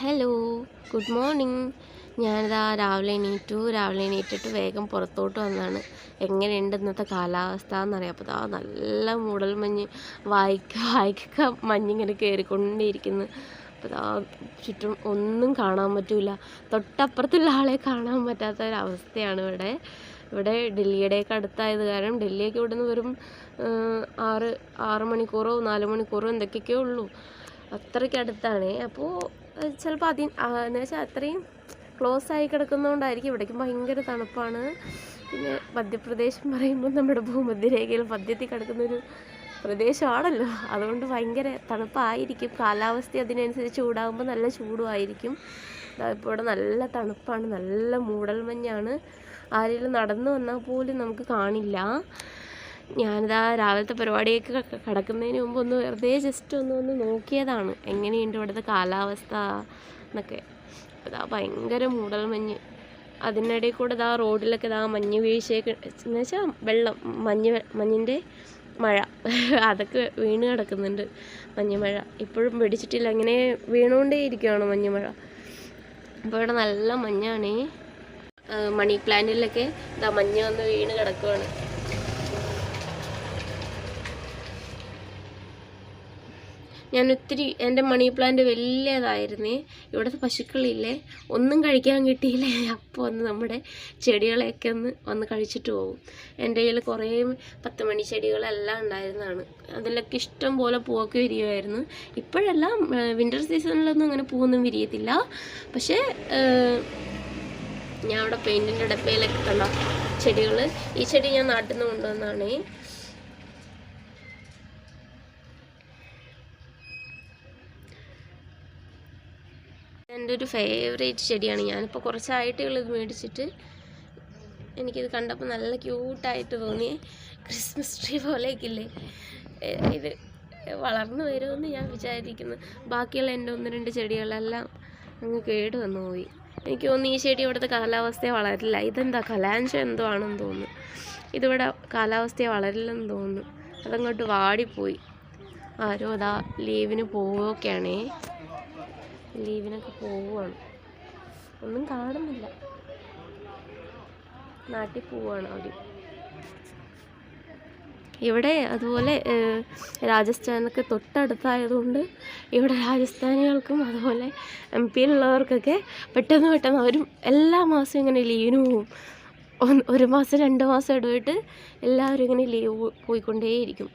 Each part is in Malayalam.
ഹലോ ഗുഡ് മോർണിംഗ് ഞാനിതാ രാവിലെ എണീറ്റു. രാവിലെ എണീറ്റിട്ട് വേഗം പുറത്തോട്ട് വന്നാണ്. എങ്ങനെയുണ്ട് ഇന്നത്തെ കാലാവസ്ഥ എന്നറിയാം അപ്പോൾ നല്ല മൂടൽ മഞ്ഞ്. വായിക്ക വായിക്ക മഞ്ഞിങ്ങനെ കയറിക്കൊണ്ടേയിരിക്കുന്നു അപ്പോൾ ദാ ചുറ്റും ഒന്നും കാണാൻ പറ്റില്ല തൊട്ടപ്പുറത്തുള്ള ആളെ കാണാൻ പറ്റാത്ത ഒരവസ്ഥയാണ് ഇവിടെ. ഇവിടെ ഡൽഹിയുടെയൊക്കെ അടുത്തായത് കാരണം ഡൽഹിയൊക്കെ ഇവിടെ നിന്ന് വെറും ആറ് ആറ് മണിക്കൂറോ നാല് മണിക്കൂറോ എന്തൊക്കെയൊക്കെയോ ഉള്ളൂ. അത്രയ്ക്ക് അടുത്താണ് അപ്പോൾ ചിലപ്പോൾ അതി എന്ന് വെച്ചാൽ അത്രയും ക്ലോസ് ആയി കിടക്കുന്നതുകൊണ്ടായിരിക്കും ഇവിടേക്ക് ഭയങ്കര തണുപ്പാണ്. പിന്നെ മധ്യപ്രദേശ് പറയുമ്പോൾ നമ്മുടെ ഭൂമധ്യരേഖയിൽ മധ്യത്തിൽ കിടക്കുന്നൊരു പ്രദേശമാണല്ലോ. അതുകൊണ്ട് ഭയങ്കര തണുപ്പായിരിക്കും. കാലാവസ്ഥ അതിനനുസരിച്ച് ചൂടാകുമ്പോൾ നല്ല ചൂടുമായിരിക്കും. ഇപ്പോൾ ഇവിടെ നല്ല തണുപ്പാണ്. നല്ല മൂടൽമഞ്ഞാണ്. ആരെങ്കിലും നടന്നു വന്നാൽ പോലും നമുക്ക് കാണില്ല. ഞാനിതാ രാവിലത്തെ പരിപാടിയൊക്കെ കിടക്കുന്നതിന് മുമ്പ് ഒന്ന് വെറുതെ ജസ്റ്റ് ഒന്ന് ഒന്ന് നോക്കിയതാണ്. എങ്ങനെയുണ്ട് ഇവിടുത്തെ കാലാവസ്ഥ എന്നൊക്കെ. അപ്പോൾ ഇതാ ഭയങ്കര മൂടൽ മഞ്ഞ്. അതിനിടയിൽ കൂടെ ഇതാ റോഡിലൊക്കെ ഇതാ മഞ്ഞ് വീഴ്ചയൊക്കെ എന്ന് വെച്ചാൽ വെള്ളം മഞ്ഞ് മഞ്ഞിന്റെ മഴ. അതൊക്കെ വീണ് കിടക്കുന്നുണ്ട് മഞ്ഞുമഴ ഇപ്പോഴും പിടിച്ചിട്ടില്ല. അങ്ങനെ വീണുകൊണ്ടേ ഇരിക്കുകയാണ് മഞ്ഞുമഴ അപ്പോൾ ഇവിടെ നല്ല മഞ്ഞാണ്. മണി പ്ലാന്റിലൊക്കെ ഇതാ മഞ്ഞ് വന്ന് വീണ് കിടക്കുവാണ്. ഞാൻ ഒത്തിരി എന്റെ മണി പ്ലാന്റ് വലിയതായിരുന്നേ. ഇവിടുത്തെ പശുക്കളില്ലേ ഒന്നും കഴിക്കാൻ കിട്ടിയില്ലേ? അപ്പോൾ ഒന്ന് നമ്മുടെ ചെടികളെയൊക്കെ ഒന്ന് വന്ന് കഴിച്ചിട്ട് പോകും എന്റെ കയ്യിൽ കുറേ പത്ത് മണി ചെടികളെല്ലാം ഉണ്ടായിരുന്നതാണ്. അതിലൊക്കെ ഇഷ്ടം പോലെ പൂവൊക്കെ വിരിയുമായിരുന്നു. ഇപ്പോഴെല്ലാം വിന്റർ സീസണിലൊന്നും അങ്ങനെ പൂവൊന്നും വിരിയത്തില്ല. പക്ഷേ ഞാൻ അവിടെ പെയിന്റിന്റെ ഡപ്പയിലൊക്കെ കണ്ട? ചെടികൾ ഈ ചെടി ഞാൻ നാട്ടിൽ നിന്ന് കൊണ്ടുവന്നതാണേ. എന്റെ ഒരു ഫേവറേറ്റ് ചെടിയാണ്. ഞാനിപ്പോൾ കുറച്ചായിട്ടേ ഇത് മേടിച്ചിട്ട് എനിക്കിത് കണ്ടപ്പോൾ നല്ല ക്യൂട്ടായിട്ട് തോന്നി. ക്രിസ്മസ് ട്രീ പോലെയൊക്കില്ലേ ഇത് വളർന്നു വരുമെന്ന് ഞാൻ വിചാരിക്കുന്നു. ബാക്കിയുള്ള എന്റെ ഒന്ന് രണ്ട് ചെടികളെല്ലാം അങ്ങ് കേട് വന്നു പോയി. എനിക്ക് തോന്നുന്നു ഈ ചെടി ഇവിടുത്തെ കാലാവസ്ഥയെ വളരില്ല. ഇതെന്താ കലാഞ്ച എന്തോ ആണെന്ന് തോന്നുന്നു. ഇതിവിടെ കാലാവസ്ഥയെ വളരില്ലെന്ന് തോന്നുന്നു. അതങ്ങോട്ട് വാടിപ്പോയി. ആരോ അതാ ലീവിന് പോവുകയൊക്കെയാണേ. ലീവിനൊക്കെ പോവുകയാണ് ഒന്നും കാണുന്നില്ല. നാട്ടിൽ പോവുകയാണ് അവർ ഇവിടെ അതുപോലെ രാജസ്ഥാനൊക്കെ തൊട്ടടുത്തായതുകൊണ്ട് ഇവിടെ രാജസ്ഥാനികൾക്കും അതുപോലെ എം പിയിലുള്ളവർക്കൊക്കെ പെട്ടെന്ന് പെട്ടെന്ന് അവരും എല്ലാ മാസവും ഇങ്ങനെ ലീവിന് പോവും. ഒരു മാസം രണ്ട് മാസം ഇടവിട്ട് എല്ലാവരും ഇങ്ങനെ ലീവ് പോയിക്കൊണ്ടേയിരിക്കും.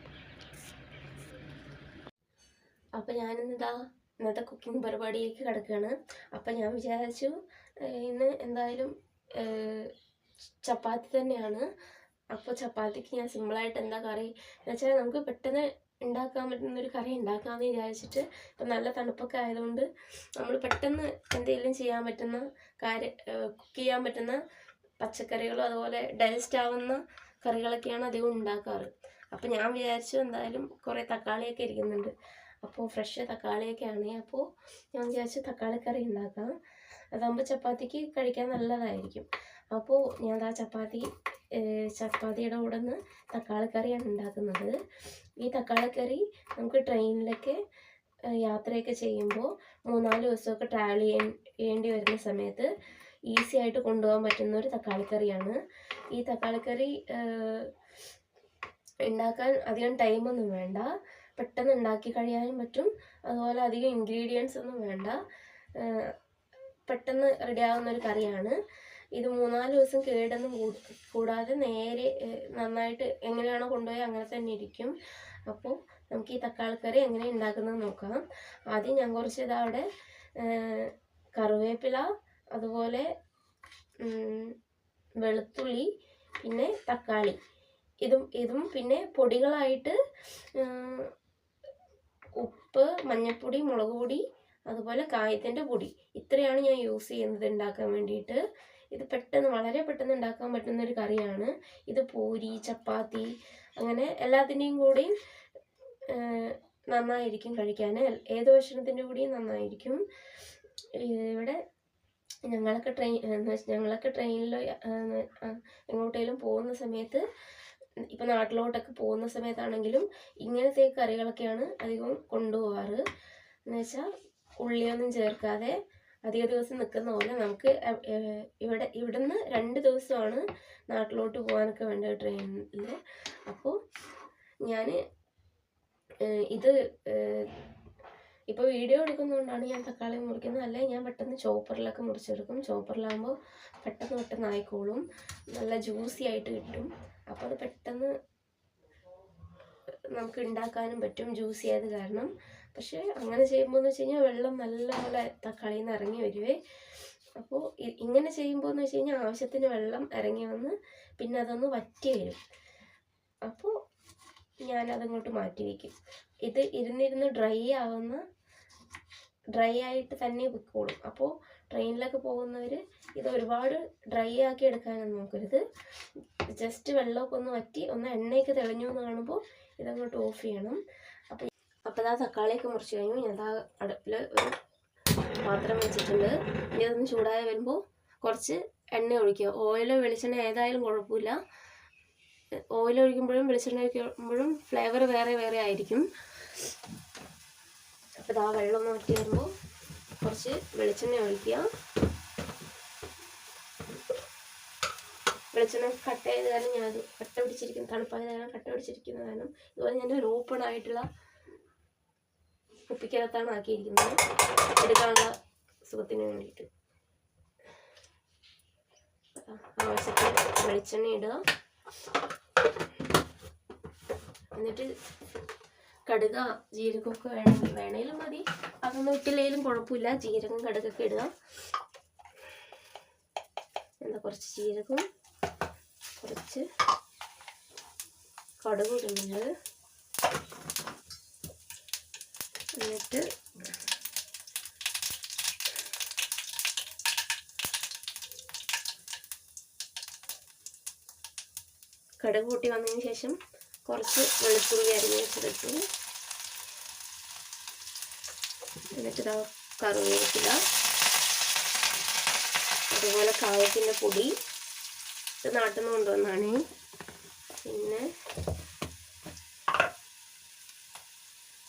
അപ്പം ഞാനിന്നിതാ ഇന്നത്തെ കുക്കിംഗ് പരിപാടിയിലേക്ക് കിടക്കുകയാണ്. അപ്പം ഞാൻ വിചാരിച്ചു ഇന്ന് എന്തായാലും ചപ്പാത്തി തന്നെയാണ്. അപ്പോൾ ചപ്പാത്തിക്ക് ഞാൻ സിമ്പിളായിട്ട് എന്താ കറി? എന്ന് വെച്ചാൽ നമുക്ക് പെട്ടെന്ന് ഉണ്ടാക്കാൻ പറ്റുന്ന ഒരു കറി ഉണ്ടാക്കാമെന്ന് വിചാരിച്ചിട്ട് ഇപ്പം നല്ല തണുപ്പൊക്കെ ആയതുകൊണ്ട് നമ്മൾ പെട്ടെന്ന് എന്തെങ്കിലും ചെയ്യാൻ പറ്റുന്ന കാര്യ കുക്ക് ചെയ്യാൻ പറ്റുന്ന പച്ചക്കറികളും അതുപോലെ ഡൈജസ്റ്റ് ആവുന്ന കറികളൊക്കെയാണ് അധികം ഉണ്ടാക്കാറ്. അപ്പം ഞാൻ വിചാരിച്ചു എന്തായാലും കുറേ തക്കാളിയൊക്കെ ഇരിക്കുന്നുണ്ട്. അപ്പോൾ ഫ്രഷ് തക്കാളിയൊക്കെയാണ്. അപ്പോൾ ഞാൻ വിചാരിച്ചു തക്കാളിക്കറി ഉണ്ടാക്കാം. അതാകുമ്പോൾ ചപ്പാത്തിക്ക് കഴിക്കാൻ നല്ലതായിരിക്കും. അപ്പോൾ ഞാൻ ആ ചപ്പാത്തി ചപ്പാത്തിയുടെ കൂടെ നിന്ന് തക്കാളി കറിയാണ് ഉണ്ടാക്കുന്നത്. ഈ തക്കാളിക്കറി നമുക്ക് ട്രെയിനിലൊക്കെ യാത്രയൊക്കെ ചെയ്യുമ്പോൾ മൂന്നാൽ ദിവസമൊക്കെ ട്രാവൽ ചെയ്യേണ്ടി വരുന്ന സമയത്ത് ഈസി ആയിട്ട് കൊണ്ടുപോകാൻ പറ്റുന്ന ഒരു തക്കാളിക്കറിയാണ്. ഈ തക്കാളിക്കറി ഉണ്ടാക്കാൻ അധികം ടൈമൊന്നും വേണ്ട. പെട്ടെന്ന് ഉണ്ടാക്കി കഴിയാനും പറ്റും. അതുപോലെ അധികം ഇൻഗ്രീഡിയൻസ് ഒന്നും വേണ്ട. പെട്ടെന്ന് റെഡിയാവുന്ന ഒരു കറിയാണ്. ഇത് മൂന്നാൽ ദിവസം കേടൊന്നും കൂടാതെ നേരെ നന്നായിട്ട് എങ്ങനെയാണോ കൊണ്ടുപോയി അങ്ങനെ തന്നെ ഇരിക്കും. അപ്പോൾ നമുക്ക് ഈ തക്കാളി കറി എങ്ങനെ ഉണ്ടാക്കുന്നത് നോക്കാം. ആദ്യം ഞാൻ കുറച്ച് ഇതാ അവിടെ കറിവേപ്പില അതുപോലെ വെളുത്തുള്ളി പിന്നെ തക്കാളി. ഇതും ഇതും പിന്നെ പൊടികളായിട്ട് ഉപ്പ് മഞ്ഞൾപ്പൊടി മുളക് പൊടി അതുപോലെ കായത്തിന്റെ പൊടി. ഇത്രയാണ് ഞാൻ യൂസ് ചെയ്യുന്നത് ഉണ്ടാക്കാൻ വേണ്ടിയിട്ട്. ഇത് പെട്ടെന്ന് വളരെ പെട്ടെന്ന് ഉണ്ടാക്കാൻ പറ്റുന്ന ഒരു കറിയാണ്. ഇത് പൂരി ചപ്പാത്തി അങ്ങനെ എല്ലാത്തിന്റെയും കൂടെയും നന്നായിരിക്കും കഴിക്കാൻ. ഏത് ഭക്ഷണത്തിന്റെ കൂടിയും നന്നായിരിക്കും. ഇവിടെ ഞങ്ങളൊക്കെ ട്രെയിൻ ഞങ്ങളൊക്കെ ട്രെയിനിലോ എങ്ങോട്ടേലും പോകുന്ന സമയത്ത് ഇപ്പം നാട്ടിലോട്ടൊക്കെ പോകുന്ന സമയത്താണെങ്കിലും ഇങ്ങനത്തെ കറികളൊക്കെയാണ് അധികം കൊണ്ടുപോകാറ് എന്ന് വെച്ചാൽ ഉള്ളിയൊന്നും ചേർക്കാതെ അധിക ദിവസം നിൽക്കുന്ന പോലെ നമുക്ക് ഇവിടെ ഇവിടുന്ന് രണ്ട് ദിവസമാണ് നാട്ടിലോട്ട് പോകാനൊക്കെ വേണ്ടത് ട്രെയിനിൽ അപ്പോൾ ഞാൻ ഇത് ഇപ്പോൾ വീഡിയോ എടുക്കുന്നതുകൊണ്ടാണ് ഞാൻ തക്കാളി മുറിക്കുന്നത്. അല്ലെങ്കിൽ ഞാൻ പെട്ടെന്ന് ചോപ്പറിലൊക്കെ മുറിച്ചെടുക്കും. ചോപ്പറിലാകുമ്പോൾ പെട്ടെന്ന് പെട്ടെന്ന് ആയിക്കോളും നല്ല ജ്യൂസി ആയിട്ട് കിട്ടും. അപ്പോൾ അത് പെട്ടെന്ന് നമുക്ക് ഉണ്ടാക്കാനും പറ്റും ജ്യൂസി ആയത് കാരണം. പക്ഷേ അങ്ങനെ ചെയ്യുമ്പോൾ എന്ന് വെച്ച് കഴിഞ്ഞാൽ വെള്ളം നല്ലപോലെ തക്കാളിയിൽ നിന്ന് ഇറങ്ങി വരുവേ. അപ്പോൾ ഇങ്ങനെ ചെയ്യുമ്പോൾ എന്ന് വെച്ച് കഴിഞ്ഞാൽ ആവശ്യത്തിന് വെള്ളം ഇറങ്ങി വന്ന് പിന്നെ അതൊന്ന് വറ്റി വരും. അപ്പോൾ ഞാനതങ്ങോട്ട് മാറ്റി വയ്ക്കും ഇത് ഇരുന്നിരുന്ന് ഡ്രൈ ആവുന്ന ഡ്രൈ ആയിട്ട് തന്നെ വിൽക്കോളും അപ്പോൾ ട്രെയിനിലൊക്കെ പോകുന്നവർ ഇത് ഒരുപാട് ഡ്രൈ ആക്കി എടുക്കാനൊന്നും നോക്കരുത്. ജസ്റ്റ് വെള്ളമൊക്കെ ഒന്ന് വറ്റി ഒന്ന് എണ്ണയൊക്കെ തെളിഞ്ഞു എന്ന് കാണുമ്പോൾ ഇതങ്ങോട്ട് ഓഫ് ചെയ്യണം. അപ്പം അപ്പോൾ ഇതാ തക്കാളിയൊക്കെ മുറിച്ച് കഴിഞ്ഞു. ഞാൻ ആ അടുപ്പിൽ ഒരു പാത്രം വെച്ചിട്ടുണ്ട്. ഇനി അതൊന്ന് ചൂടായി വരുമ്പോൾ കുറച്ച് എണ്ണ ഒഴിക്കുക. ഓയിലോ വെളിച്ചെണ്ണ ഏതായാലും കുഴപ്പമില്ല. ഓയിൽ ഒഴിക്കുമ്പോഴും വെളിച്ചെണ്ണ ഒഴിക്കുമ്പോഴും ഫ്ലേവർ വേറെ വേറെ ആയിരിക്കും. അപ്പോൾ ഇതാ വെള്ളം ഒന്ന് വറ്റി വരുമ്പോൾ കുറച്ച് വെളിച്ചെണ്ണ ഒഴിക്കുക വെളിച്ചെണ്ണ കട്ട് ചെയ്ത് കാരണം ഞാൻ കട്ട പിടിച്ചിരിക്കുന്ന തണുപ്പായത് കാരണം കട്ട പിടിച്ചിരിക്കുന്ന കാരണം ഇതുപോലെ ഞാൻ ഒരു ഓപ്പൺ ആയിട്ടുള്ള കുപ്പിക്കകത്താണ് ആക്കിയിരിക്കുന്നത്. എടുക്കാനുള്ള സുഖത്തിന് വേണ്ടിയിട്ട്. ആവശ്യത്തിന് വെളിച്ചെണ്ണ ഇടുക. എന്നിട്ട് കടുക ജീരകമൊക്കെ വേണമെങ്കിൽ വേണേലും മതി. അതൊന്നും ഇട്ടില്ലെങ്കിലും കുഴപ്പമില്ല. ജീരകം കടുകൊക്കെ ഇടുക. എന്താ കുറച്ച് ജീരകം കുറച്ച് കടുക് ഇടുന്നുണ്ട് എന്നിട്ട് കടുക് കൂട്ടി വന്നതിന് ശേഷം കുറച്ച് വെളുത്തുള്ളി അരിഞ്ഞ് വെച്ചെടുത്തു എന്നിട്ട് കറിവേപ്പില അതുപോലെ കായത്തിന്റെ പൊടി. ഇത് നാട്ടിൽ നിന്ന് കൊണ്ടുവന്നാണ്. പിന്നെ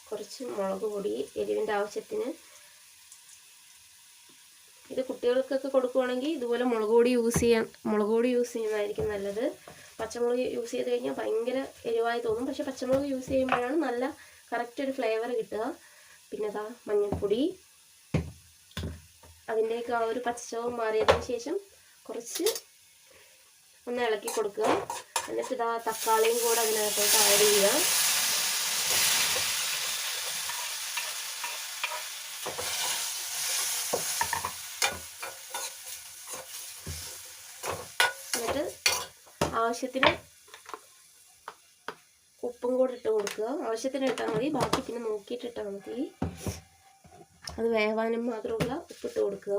കുറച്ച് മുളക് പൊടി എരിവിന്റെ ആവശ്യത്തിന്. ഇത് കുട്ടികൾക്കൊക്കെ കൊടുക്കുവാണെങ്കിൽ ഇതുപോലെ മുളക് പൊടി യൂസ് ചെയ്യാൻ മുളക് പൊടി യൂസ് ചെയ്യുന്നതായിരിക്കും നല്ലത്. പച്ചമുളക് യൂസ് ചെയ്ത് കഴിഞ്ഞാൽ ഭയങ്കര എരിവായി തോന്നും. പക്ഷെ പച്ചമുളക് യൂസ് ചെയ്യുമ്പോഴാണ് നല്ല കറക്റ്റ് ഒരു ഫ്ലേവർ കിട്ടുക. പിന്നെ അതാ മഞ്ഞൾപ്പൊടി. അതിന്റെയൊക്കെ ആ ഒരു പച്ചവും മാറിയതിന് ശേഷം കുറച്ച് ഒന്ന് ഇളക്കി കൊടുക്കുക. എന്നിട്ട് ഇതാ തക്കാളിയും കൂടെ അതിനകത്തോട്ട് ആഡ് ചെയ്യുക എന്നിട്ട് ആവശ്യത്തിന് ഉപ്പും കൂടെ ഇട്ട് കൊടുക്കുക. ആവശ്യത്തിന് ഇട്ടാൽ മതി. ബാക്കി പിന്നെ നോക്കിയിട്ട് ഇട്ടാൽ മതി. അത് വേവാനും മാത്രമുള്ള ഉപ്പിട്ട് കൊടുക്കുക.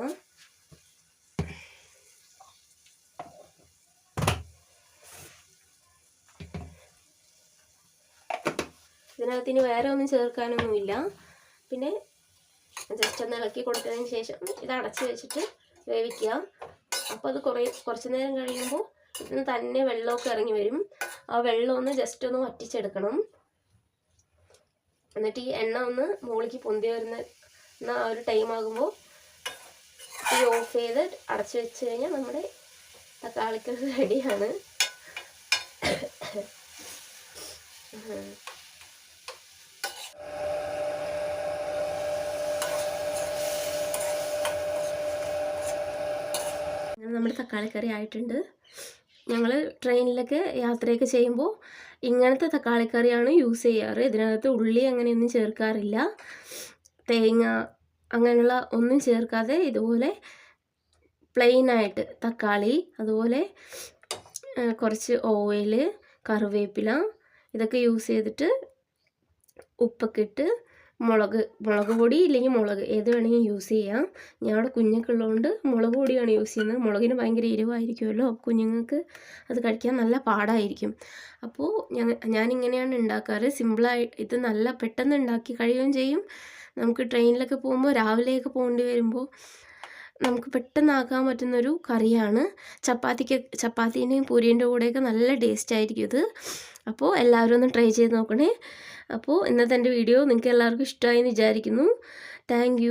ഇതിനകത്ത് ഇനി വേറെ ഒന്നും ചേർക്കാനൊന്നുമില്ല. പിന്നെ ജസ്റ്റ് ഒന്ന് ഇളക്കി കൊടുത്തതിന് ശേഷം ഇത് അടച്ച് വെച്ചിട്ട് വേവിക്കുക. അപ്പോൾ അത് കുറേ കുറച്ച് നേരം കഴിയുമ്പോൾ തന്നെ വെള്ളമൊക്കെ ഇറങ്ങി വരും. ആ വെള്ളം ഒന്ന് ജസ്റ്റ് ഒന്ന് വറ്റിച്ചെടുക്കണം. എന്നിട്ട് ഈ എണ്ണ ഒന്ന് മുകളിലേക്ക് പൊന്തി വരുന്ന ആ ഒരു ടൈം ആകുമ്പോൾ ഈ ഓഫ് ചെയ്ത് അടച്ച് വെച്ച് കഴിഞ്ഞാൽ നമ്മുടെ തക്കാളിക്കറി റെഡിയാണ് നമ്മുടെ തക്കാളിക്കറി ആയിട്ടുണ്ട്. ഞങ്ങൾ ട്രെയിനിലൊക്കെ യാത്രയൊക്കെ ചെയ്യുമ്പോൾ ഇങ്ങനത്തെ തക്കാളിക്കറിയാണ് യൂസ് ചെയ്യാറ്. ഇതിനകത്ത് ഉള്ളി അങ്ങനെയൊന്നും ചേർക്കാറില്ല. തേങ്ങ അങ്ങനെയുള്ള ഒന്നും ചേർക്കാതെ ഇതുപോലെ പ്ലെയിനായിട്ട് തക്കാളി അതുപോലെ കുറച്ച് ഓയിൽ കറിവേപ്പില ഇതൊക്കെ യൂസ് ചെയ്തിട്ട് ഉപ്പൊക്കെ ഇട്ട് മുളക് മുളക് പൊടി ഇല്ലെങ്കിൽ മുളക്. ഏത് വേണമെങ്കിലും യൂസ് ചെയ്യാം. ഞാൻ അവിടെ കുഞ്ഞൊക്കെ ഉള്ളതുകൊണ്ട് മുളക് പൊടിയാണ് യൂസ് ചെയ്യുന്നത്. മുളകിന് ഭയങ്കര എരിവായിരിക്കുമല്ലോ. കുഞ്ഞുങ്ങൾക്ക് അത് കഴിക്കാൻ നല്ല പാടായിരിക്കും. അപ്പോൾ ഞാൻ ഞാനിങ്ങനെയാണ് ഉണ്ടാക്കാറ്. സിമ്പിളായി ഇത് നല്ല പെട്ടെന്ന് ഉണ്ടാക്കി കഴിയുകയും ചെയ്യും. നമുക്ക് ട്രെയിനിലൊക്കെ പോകുമ്പോൾ രാവിലെയൊക്കെ പോകേണ്ടി വരുമ്പോൾ നമുക്ക് പെട്ടെന്ന് ആക്കാൻ പറ്റുന്നൊരു കറിയാണ്. ചപ്പാത്തിക്ക് ചപ്പാത്തീന്റെയും പൂരീന്റെ കൂടെയൊക്കെ നല്ല ടേസ്റ്റ് ആയിരിക്കും ഇത്. അപ്പോൾ എല്ലാവരും ഒന്ന് ട്രൈ ചെയ്ത് നോക്കണേ. അപ്പോൾ ഇന്നത്തെ എന്റെ വീഡിയോ നിങ്ങൾക്ക് എല്ലാവർക്കും ഇഷ്ടമായി എന്ന് വിചാരിക്കുന്നു. താങ്ക്